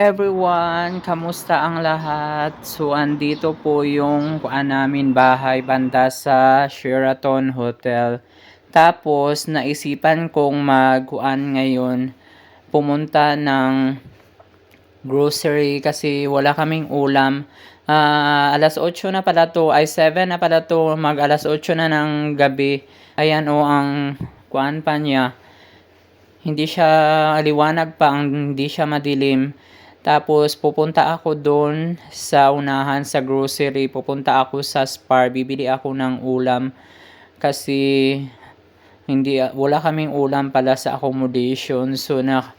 everyone, kamusta ang lahat? So, andito po yung kuan namin bahay banda sa Sheraton Hotel. Tapos, naisipan kong magkuan ngayon, pumunta ng grocery kasi wala kaming ulam. Ah, alas 8 na pala to, ay 7 na pala to, mag alas 8 na ng gabi. Ayan o ang kuan pa niya. Hindi siya liwanag pa, hindi siya madilim. Tapos pupunta ako doon sa unahan sa grocery. Pupunta ako sa Spar, bibili ako ng ulam kasi hindi wala kaming ulam pala sa accommodation. So na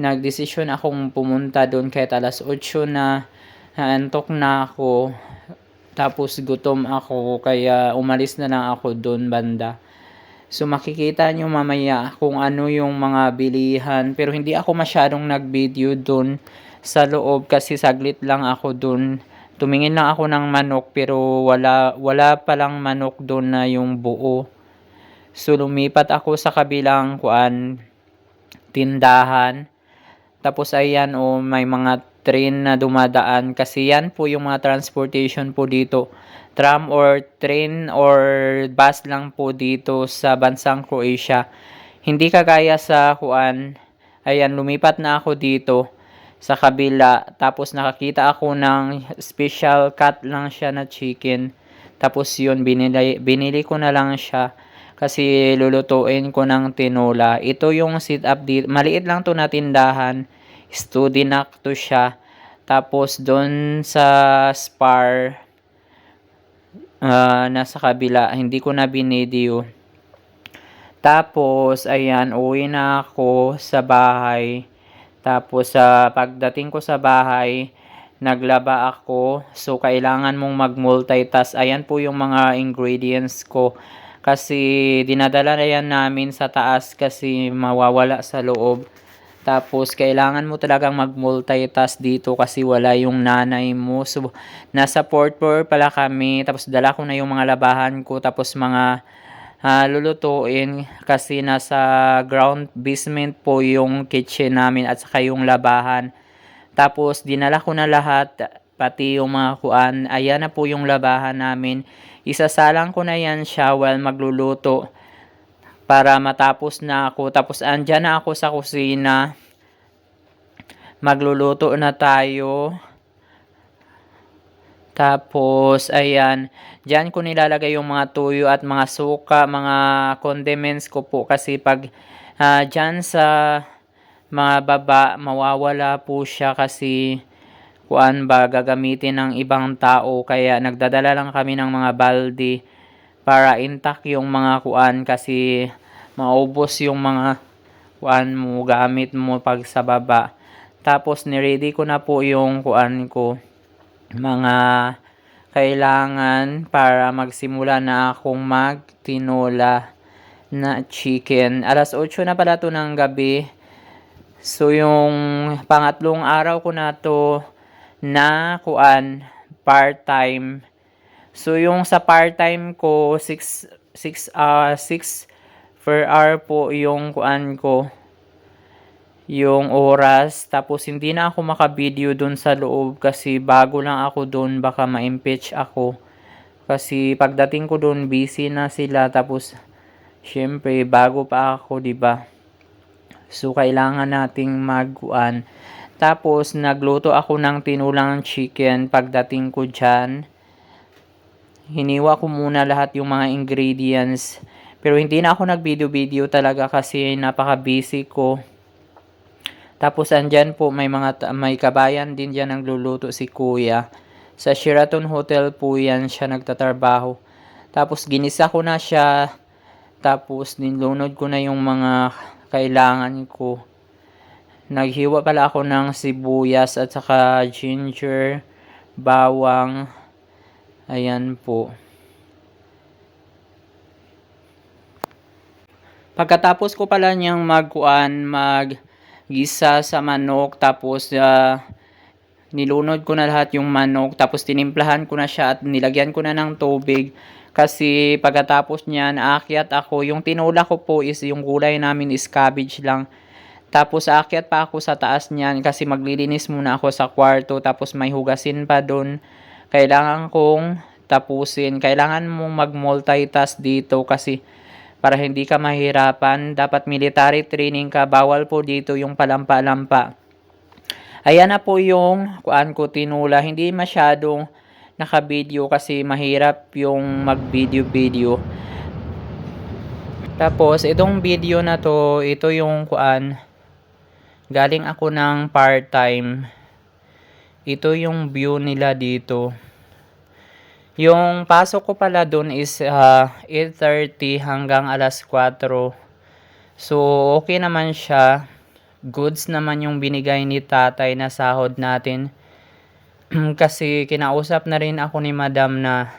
nagdesisyon akong pumunta doon kahit alas 8 na antok na ako. Tapos gutom ako kaya umalis na lang ako doon banda. So makikita nyo mamaya kung ano yung mga bilihan. Pero hindi ako masyadong nag-video doon sa loob kasi saglit lang ako doon. Tumingin lang ako ng manok pero wala, wala palang manok doon na yung buo. So lumipat ako sa kabilang kuan tindahan. Tapos ayan o oh, may mga train na dumadaan kasi yan po yung mga transportation po dito tram or train or bus lang po dito sa bansang Croatia. Hindi kagaya sa kuan. Ayan, lumipat na ako dito sa kabila. Tapos nakakita ako ng special cut lang siya na chicken. Tapos yun, binili, binili ko na lang siya kasi lulutuin ko ng tinola. Ito yung sit up dito. Maliit lang to na tindahan. Studinak to siya. Tapos doon sa Spar, uh, nasa kabila. Hindi ko na binideo. Tapos, ayan, uwi na ako sa bahay. Tapos, sa uh, pagdating ko sa bahay, naglaba ako. So, kailangan mong mag-multitask. Ayan po yung mga ingredients ko. Kasi, dinadala na yan namin sa taas kasi mawawala sa loob. Tapos, kailangan mo talagang mag-multitask dito kasi wala yung nanay mo. So, nasa port pala kami. Tapos, dala ko na yung mga labahan ko. Tapos, mga uh, lulutuin kasi nasa ground basement po yung kitchen namin at saka yung labahan. Tapos, dinala ko na lahat pati yung mga kuan. Ayan na po yung labahan namin. Isasalang ko na yan siya while magluluto para matapos na ako. Tapos andyan na ako sa kusina. Magluluto na tayo. Tapos, ayan, dyan ko nilalagay yung mga tuyo at mga suka, mga condiments ko po. Kasi pag uh, dyan sa mga baba, mawawala po siya kasi kuan ba, gagamitin ng ibang tao. Kaya nagdadala lang kami ng mga balde para intact yung mga kuan kasi maubos yung mga kuan mo gamit mo pag sa baba. Tapos ni-ready ko na po yung kuan ko mga kailangan para magsimula na akong magtinola na chicken. Alas 8 na pala to ng gabi. So yung pangatlong araw ko na to na kuan part-time So, yung sa part-time ko, 6 6 uh, 6 per hour po yung kuan ko yung oras tapos hindi na ako maka-video doon sa loob kasi bago lang ako doon baka ma-impeach ako kasi pagdating ko doon busy na sila tapos syempre bago pa ako 'di ba so kailangan nating magkuan tapos nagluto ako ng tinulang chicken pagdating ko diyan hiniwa ko muna lahat yung mga ingredients. Pero hindi na ako nag-video-video talaga kasi napaka-busy ko. Tapos andyan po may mga may kabayan din diyan nagluluto si Kuya. Sa Sheraton Hotel po yan siya nagtatrabaho. Tapos ginisa ko na siya. Tapos nilunod ko na yung mga kailangan ko. Naghiwa pala ako ng sibuyas at saka ginger, bawang, Ayan po. Pagkatapos ko pala niyang magkuan, maggisa sa manok, tapos uh, nilunod ko na lahat yung manok, tapos tinimplahan ko na siya at nilagyan ko na ng tubig. Kasi pagkatapos niyan, aakyat ako. Yung tinula ko po is yung gulay namin is cabbage lang. Tapos aakyat pa ako sa taas niyan kasi maglilinis muna ako sa kwarto tapos may hugasin pa doon. Kailangan kong tapusin. Kailangan mong mag-multitask dito kasi para hindi ka mahirapan. Dapat military training ka. Bawal po dito yung palampa-lampa. Ayan na po yung kuan ko tinula. Hindi masyadong naka-video kasi mahirap yung mag-video-video. Tapos itong video na to, ito yung kuan Galing ako ng part-time. Ito yung view nila dito. Yung pasok ko pala dun is uh, 8.30 hanggang alas 4. So, okay naman siya. Goods naman yung binigay ni tatay na sahod natin. Kasi kinausap na rin ako ni madam na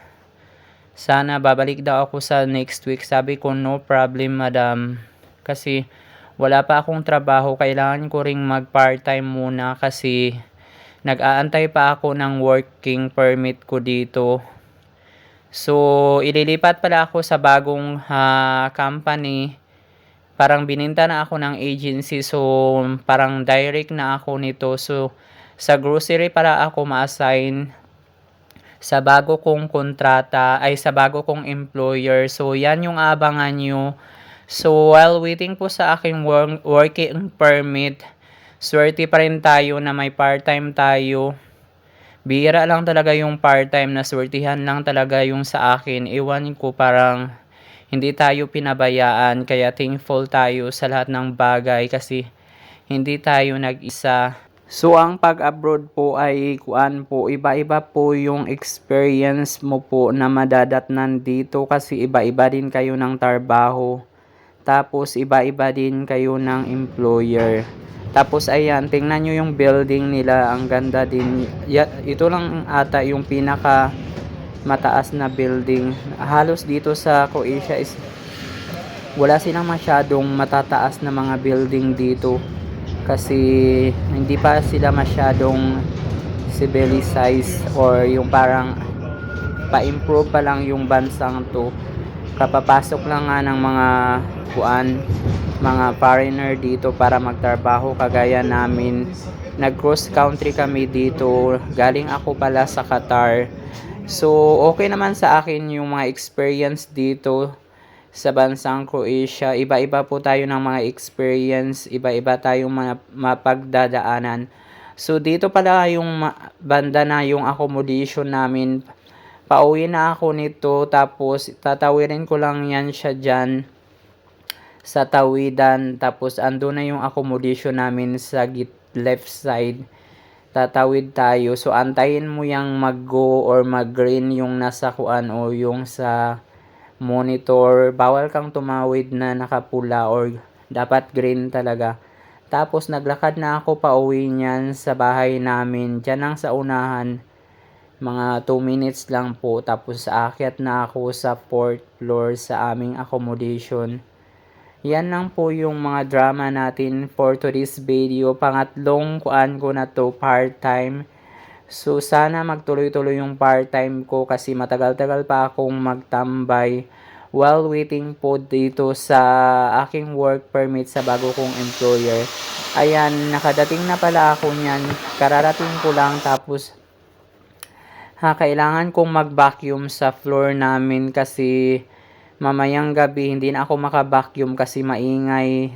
sana babalik daw ako sa next week. Sabi ko, no problem madam. Kasi wala pa akong trabaho, kailangan ko ring mag part-time muna kasi nag-aantay pa ako ng working permit ko dito. So, ililipat pala ako sa bagong uh, company. Parang bininta na ako ng agency. So, parang direct na ako nito. So, sa grocery para ako ma-assign sa bago kong kontrata ay sa bago kong employer. So, yan yung abangan nyo So, while waiting po sa aking work, working permit, swerte pa rin tayo na may part-time tayo. Bira lang talaga yung part-time na swertihan lang talaga yung sa akin. Iwan ko parang hindi tayo pinabayaan kaya thankful tayo sa lahat ng bagay kasi hindi tayo nag-isa. So ang pag-abroad po ay kuan po, iba-iba po yung experience mo po na madadatnan dito kasi iba-iba din kayo ng trabaho. Tapos, iba-iba din kayo ng employer. Tapos, ayan, tingnan nyo yung building nila. Ang ganda din. Ito lang ata yung pinaka mataas na building. Halos dito sa Croatia is wala silang masyadong matataas na mga building dito. Kasi hindi pa sila masyadong civilized or yung parang pa-improve pa lang yung bansang to kapapasok lang nga ng mga kuan mga foreigner dito para magtrabaho. Kagaya namin nag cross country kami dito. Galing ako pala sa Qatar. So okay naman sa akin yung mga experience dito sa bansang Croatia. Iba-iba po tayo ng mga experience. Iba-iba tayong mga mapagdadaanan. So dito pala yung banda na yung accommodation namin. Pauwi na ako nito tapos tatawirin ko lang yan siya dyan sa tawidan tapos ando na yung accommodation namin sa git left side. Tatawid tayo. So antayin mo yung mag-go or mag-green yung nasa kuan o yung sa monitor. Bawal kang tumawid na nakapula or dapat green talaga. Tapos naglakad na ako pauwi niyan sa bahay namin. Dyan lang sa unahan. Mga 2 minutes lang po. Tapos aakyat na ako sa 4th floor sa aming accommodation. Yan lang po yung mga drama natin for today's video. Pangatlong kuan ko na to part-time. So sana magtuloy-tuloy yung part-time ko kasi matagal-tagal pa akong magtambay while waiting po dito sa aking work permit sa bago kong employer. Ayan, nakadating na pala ako niyan. Kararating ko lang tapos ha, kailangan kong mag-vacuum sa floor namin kasi mamayang gabi hindi na ako maka-vacuum kasi maingay.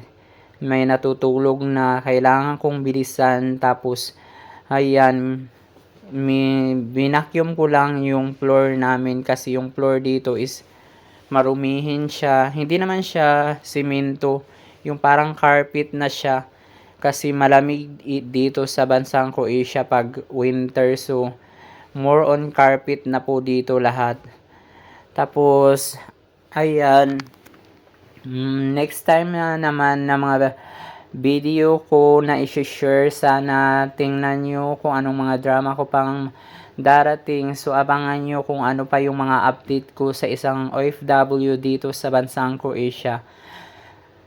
May natutulog na. Kailangan kong bilisan. Tapos ayan mi, binacuum ko lang yung floor namin kasi yung floor dito is marumihin siya. Hindi naman siya simento. Yung parang carpet na siya kasi malamig dito sa bansang Croatia pag winter. So more on carpet na po dito lahat. Tapos, ayan, mm, next time na naman na mga video ko na i-share sana tingnan nyo kung anong mga drama ko pang darating. So, abangan nyo kung ano pa yung mga update ko sa isang OFW dito sa bansang Croatia.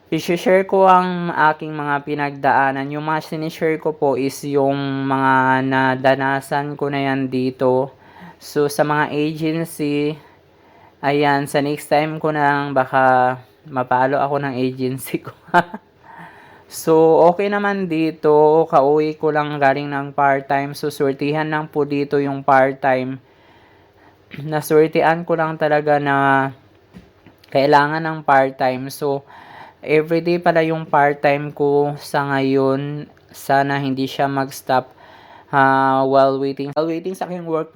I-share ko ang aking mga pinagdaanan. Yung mga sinishare ko po is yung mga nadanasan ko na yan dito. So, sa mga agency, ayan, sa next time ko na lang baka mapalo ako ng agency ko. So, okay naman dito. Kauwi ko lang galing ng part-time. So, swertihan lang po dito yung part-time. Naswertihan ko lang talaga na kailangan ng part-time. So, everyday pala yung part-time ko sa ngayon. Sana hindi siya mag-stop ah, while waiting. While waiting sa aking work